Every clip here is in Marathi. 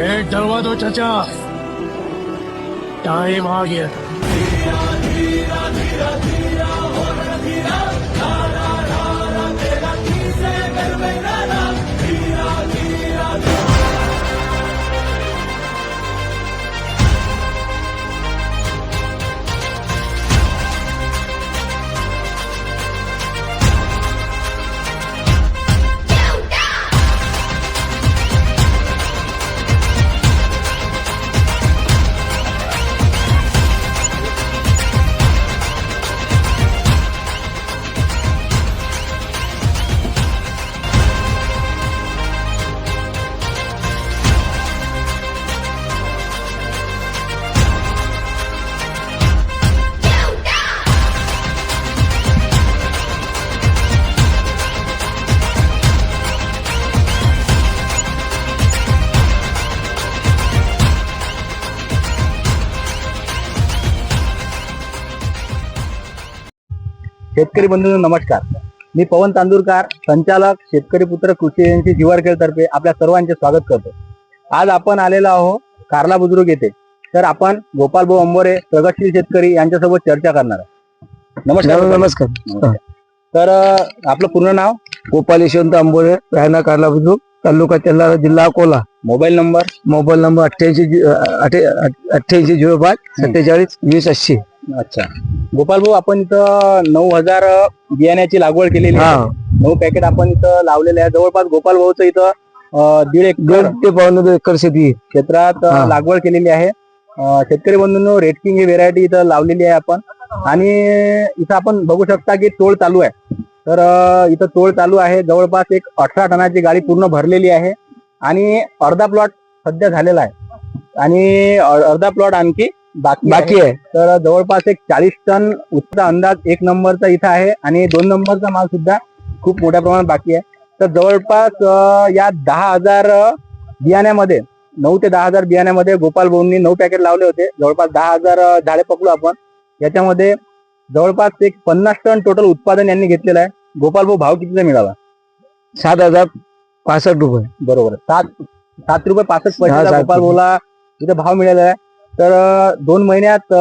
गेट डलवा दो चाचा टाइम आ गया शेतकरी बंधू नमस्कार. मी पवन तांदूरकार संचालक शेतकरी पुत्र कृषी एजन्सी जीवारखेळ तर्फे आपल्या सर्वांचे स्वागत करतो. आज आपण आलेलो आहो कार्ला बुद्रुक येथे. तर आपण गोपाल भाऊ अंबोरे प्रगतशील शेतकरी यांच्यासोबत चर्चा करणार नमस्कार नमस्कार. तर आपलं पूर्ण नाव? गोपाल यशवंत आंबोरे राहणार कार्ला बुद्रुक तालुका तेल्हारा जिल्हा Akola. Mobile number? Mobile number अठ्ठ्याऐंशी अठ्ठ्याऐंशी झिरो पाच सत्तेचाळीस वीस अस्सी. अच्छा. गोपाल भाऊ आपण इथं नऊ हजार बियाण्याची लागवड केलेली आहे. हा. नऊ पॅकेट आपण इथं लावलेले आहे जवळपास गोपाल भाऊचं इथं अं, दीड एकर दोन ते पावणे एकर शेती. क्षेत्रात अ, हा. लागवड केलेली आहे. अ, शेतकरी बंधूंनो रेडकिंग ही व्हेरायटी इथं लावलेली आहे आपण. आणि इथं आपण बघू शकता की तोड चालू आहे. तर अ, इथं तोड चालू आहे. जवळपास एक अठरा टनाची गाडी पूर्ण भरलेली आहे. आणि अर्धा प्लॉट सध्या झालेला आहे. आणि अ- अर्धा प्लॉट आणखी बाकी आहे. तर जवळपास एक चाळीस टन उत्तर अंदाज एक नंबरचा इथं आहे आणि दोन नंबरचा माल सुद्धा खूप मोठ्या प्रमाणात बाकी आहे. तर जवळपास या दहा हजार बियाण्यामध्ये नऊ ते दहा हजार बियाण्यामध्ये गोपाल भाऊंनी नऊ पॅकेट लावले होते. जवळपास दहा हजार झाडे पकडू आपण. याच्यामध्ये जवळपास एक पन्नास टन टोटल उत्पादन यांनी घेतलेलं आहे. गोपाल भाऊ भाव कितीचा मिळाला? सात हजार पासष्ट रुपये. बरोबर. सात सात रुपये पासष्ट पैसे गोपाल. भाऊला इथं भाव मिळालेला आहे. तर दोन महिन्यात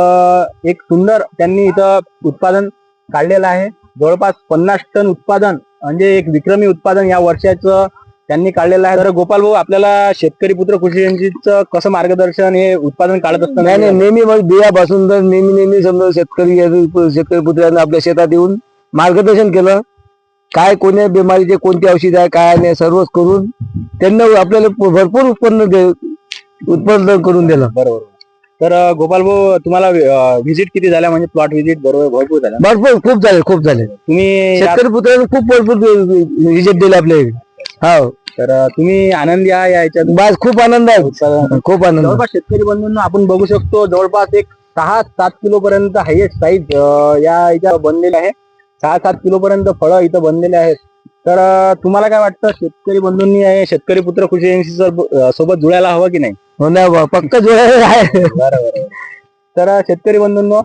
एक सुंदर त्यांनी इथं उत्पादन काढलेलं आहे. जवळपास पन्नास टन उत्पादन म्हणजे एक विक्रमी उत्पादन या वर्षाचं त्यांनी काढलेलं आहे. तर गोपाल भाऊ आपल्याला शेतकरी पुत्र कृषी कसं मार्गदर्शन हे उत्पादन काढत नाही नाही नेहमी मग बियापासून तर नेहमी नेहमी समजा शेतकरी शेतकरी पुत्रांना आपल्या शेतात येऊन मार्गदर्शन केलं. काय कोण्या बिमारीचे कोणती औषध आहे काय नाही सर्वच करून त्यांना आपल्याला भरपूर उत्पन्न दे उत्पन्न करून दिलं. बरोबर. तर गोपाल भाऊ तुम्हाला व्हिजिट किती झाल्या? म्हणजे प्लॉट व्हिजिट बरोबर भरपूर झाल्या. भरपूर खूप झाले खूप झाले. तुम्ही शेतकरी खूप भरपूर विजिट दिले आपल्या इकडे हो. तर तुम्ही आनंदी आहे याच्यात बस खूप आनंद आहे. खूप आनंद. जवळपास शेतकरी बंधूंना आपण बघू शकतो जवळपास एक सहा सात किलो पर्यंत हायेस्ट साईज या इथं बनलेले आहे. सहा सात किलो पर्यंत फळं इथं बनलेले आहेत. तर तुम्हाला काय वाटतं? शेतकरी बंधूंनी हे शेतकरी पुत्र कृषी एजन्सी सोबत जुळायला हवं की नाही? हो ना पक्क जोडायला आहे. बरोबर. तर शेतकरी बंधूंनो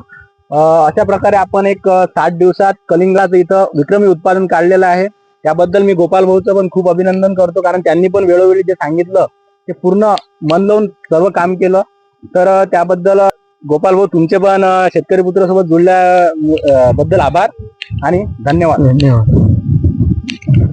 अं, अशा प्रकारे आपण एक अं, साठ दिवसात कलिंगडाचं इथं विक्रमी उत्पादन काढलेलं आहे. त्याबद्दल मी गोपाल भाऊचं पण खूप अभिनंदन करतो कारण त्यांनी पण वेळोवेळी जे सांगितलं ते पूर्ण मन लावून सर्व काम केलं. तर अं, त्याबद्दल अं, गोपाल भाऊ तुमचे पण अं, शेतकरी पुत्र सोबत जुळल्या अं, बद्दल आभार आणि धन्यवाद. धन्यवाद.